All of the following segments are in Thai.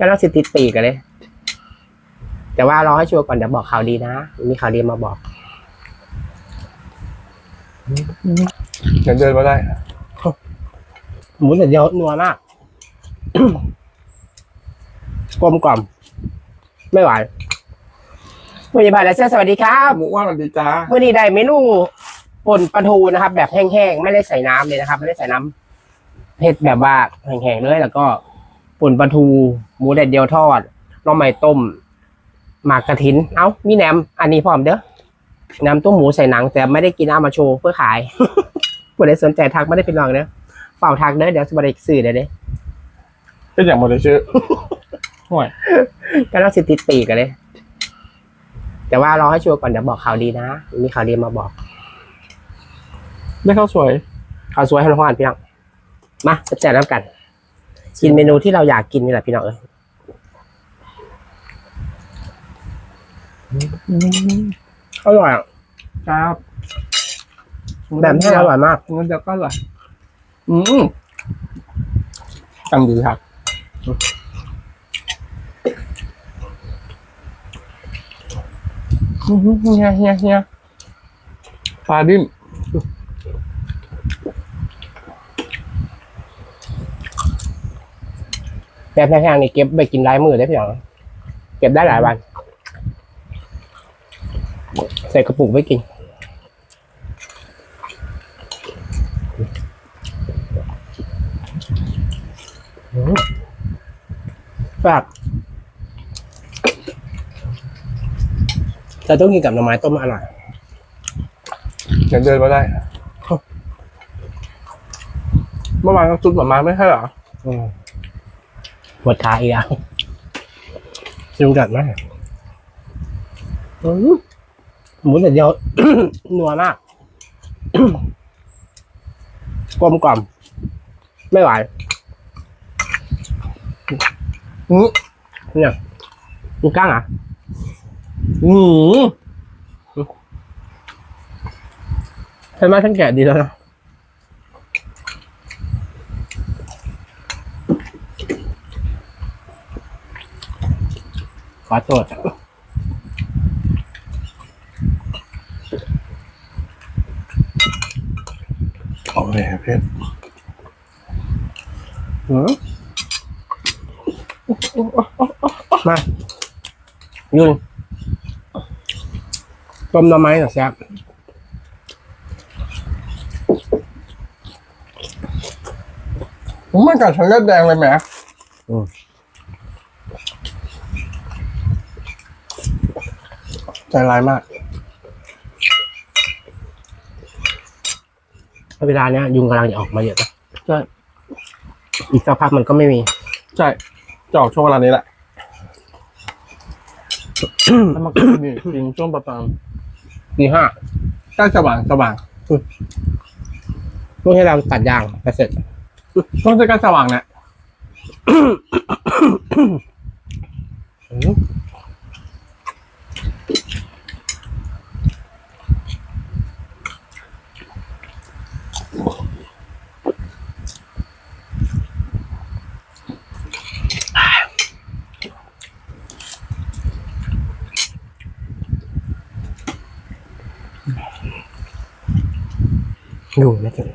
ก็ต้องสิติดปีกกันเลย แต่ว่ารอให้ชัวร์ก่อนเดี๋ยวบอกข่าวดีนะ มีข่าวดีมาบอกเดี๋ยวเดินมาได้หมูแต่เดียวนัวมาก กลมกล่อม ไม่หวานผู้ใหญ่บ้านและเสื้อสวัสดีครับหมูว่ามันดีจ้าเมื่อนี้ได้เมนูป่นปลาทูนะครับ แบบแห้งๆ ไม่ได้ใส่น้ำเลยนะครับ ไม่ได้ใส่น้ำเผ็ดแบบว่าแห้งๆเลยแล้วก็ ป่นปลาทู หมูแดดเดียวทอดหน่อไม้ต้ม หมากกระถิน เอ้า มีแหนม อันนี้พร้อมเด้อน้ำต้มหมูใส่หนัง แต่ไม่ได้กินเอามาโชว์เพื่อขายผู้ใดสนใจทักไม่ได้เป็นรองเด้อเฝ้าทักเด้อเดี๋ยวจะบริสื่อเด้อเด้เป็นอย่างหมดเลยชื่อห่วยก็ต้องสิติดปีกกันเลย แต่ว่ารอให้ชัวร์ก่อนเดี๋ยวบอกข่าวดีนะ มีข่าวดีมาบอก ได้ข้าวสวยข่าวสวยให้น้องอ่านพี่น้องมาแจกน้ำกัน กินเมนูที่เราอยากกินนี่แหละพี่น้องเอ้ยอร่อยอะครับแบบนี้อร่อยมากงั้นเดี๋ยวก็อร่อยอืมตังดีครับอื้อหือเฮียเฮียเฮียปลาดิ้น แบบแพงๆนี่เก็บไปกินรายมือได้พี่น้องเก็บได้หลายวัน ใส่กระปุกไว้กินอืมแบบแต่ต้องกินกับหน่อไม้ต้มอร่อยเดี๋ยวเดินมาได้เมื่อวานก็ซุปหน่อไม้ไม่ใช่เหรอ อืม ปวดขาอีกอะจุงกัดมากอืมหมูแต่เดียว นัวมาก กลมกล่อม ไม่หวานอือเนี่ยมีก้างอะอืมใช่ไหมท่านแก่ดีแล้วนะ ขอโทษเอาเลยเพชรอืมมายุนต้มหน่อไม้หน่อยแซ่บผมไม่กัดช็อกโกแลตแดงเลยแหม ใจร้ายมาก เวลาเนี้ยยุงกำลังจะออกมาเยอะนะใช่อีกสักพักมันก็ไม่มี ใช่จะออกช่วงเวลานี้แหละถ้ามากินนี่กินช่วงประมาณตีห้าใกล้สว่างสว่างพวกที่เราตัดยางไปเสร็จช่วงจะใกล้สว่างเนี่ย อืมอยู่นะจ๊ะ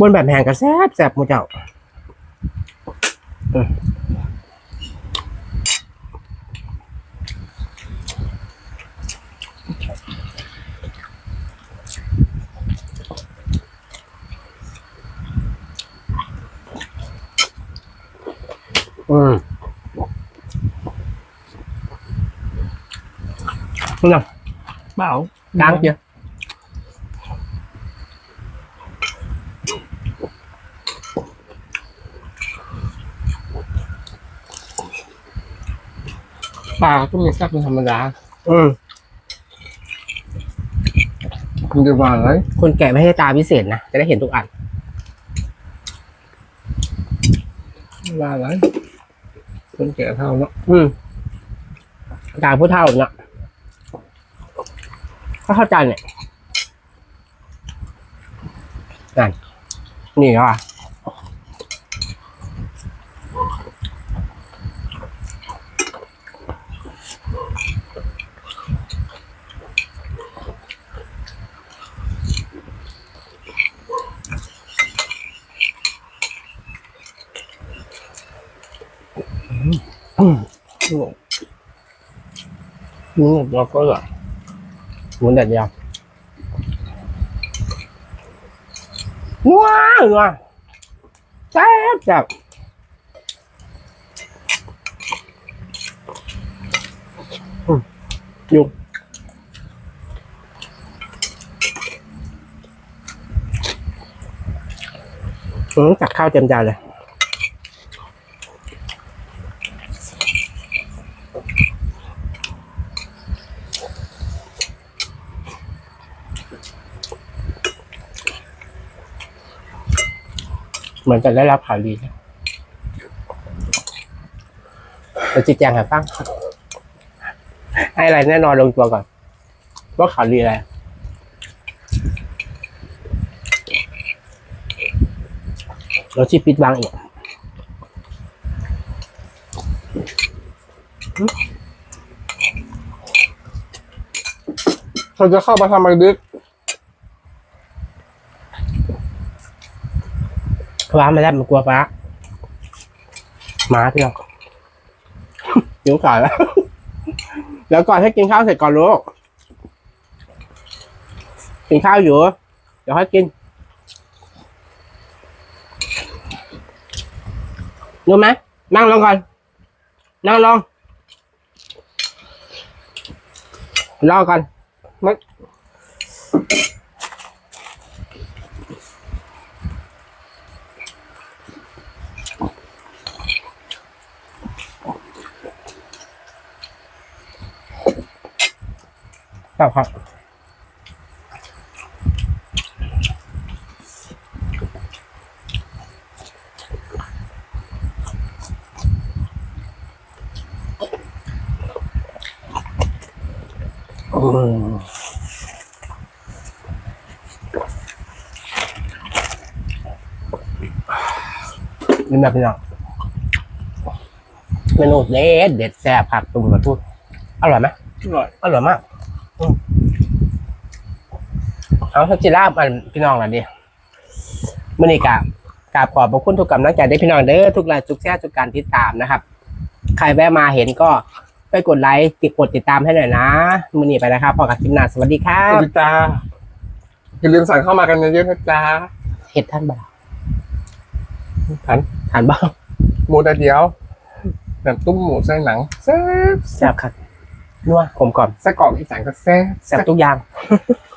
บนแบบแหงก็แซ่บแซ่บหมูเจ้าอืมนี่นะเปล่า ล้างเยอะ ปลาก็มีแซ่บเป็นธรรมดาอืมคุณจะว่าอะไรคนแก่ไม่ให้ตาพิเศษนะ จะได้เห็นทุกอันว่าอะไรคนแก่เท่าเนาะอืมตาผู้เฒ่าเนี่ยก็เข้าใจเนี่ยนั่นนี่เหรอ นี่เราก็เหรอหมุนแดดเดียวว้าวว้าวแซ่บจับอืมยุงอืมตักข้าว เหมือนจะได้รับข่าวดีนะเราจิตแจงห้ฟังให้อะไรแน่นอนลงตัวก่อน ว่าข่าวดีอะไรเราชีปิดบังอีกเขาจะเข้ามาทำอะไรดึก ฟ้าไม่ได้มันกลัวฟ้าหมาพี่น้องหิวข่าวแล้วเดี๋ยวก่อนให้กินข้าวเสร็จก่อนลูกกินข้าวอยู่ เดี๋ยวให้กินรู้ไหมนั่งลงก่อน นั่งลงรอก่อน มันครับครับอืมนี่แบบพี่น้องเมนูเด็ดเด็ดแซ่บผักตุ่มกระทูดอร่อยไหมอร่อย อร่อยมากอืม เอาทักจิราบอันพี่น้องหน่อยดิมื่อนี้กราบกราบขอบพระคุณทุกกำลังใจได้พี่น้องเด้อทุกไลค์ทุกแชร์ทุกการติดตามนะครับ ใครแวะมาเห็นก็ไปกดไลค์ติดกดติดตามให้หน่อยนะมื่อนี้ไปนะครับพอกับคลิปหน้าสวัสดีครัสวับสดีจ้าอย่าลืมสั่งเข้ามากันเยอะๆนะจ๊ะเห็ดท่านบ่าวทันทานบ้างหมูแต่เดียวแบบตุ้มหมูไส้หนังแซ่บแซ่บครับนัวกลมกล่อมไส้กรอกอีสานก็แซ่บแซ่บทุกอย่างแ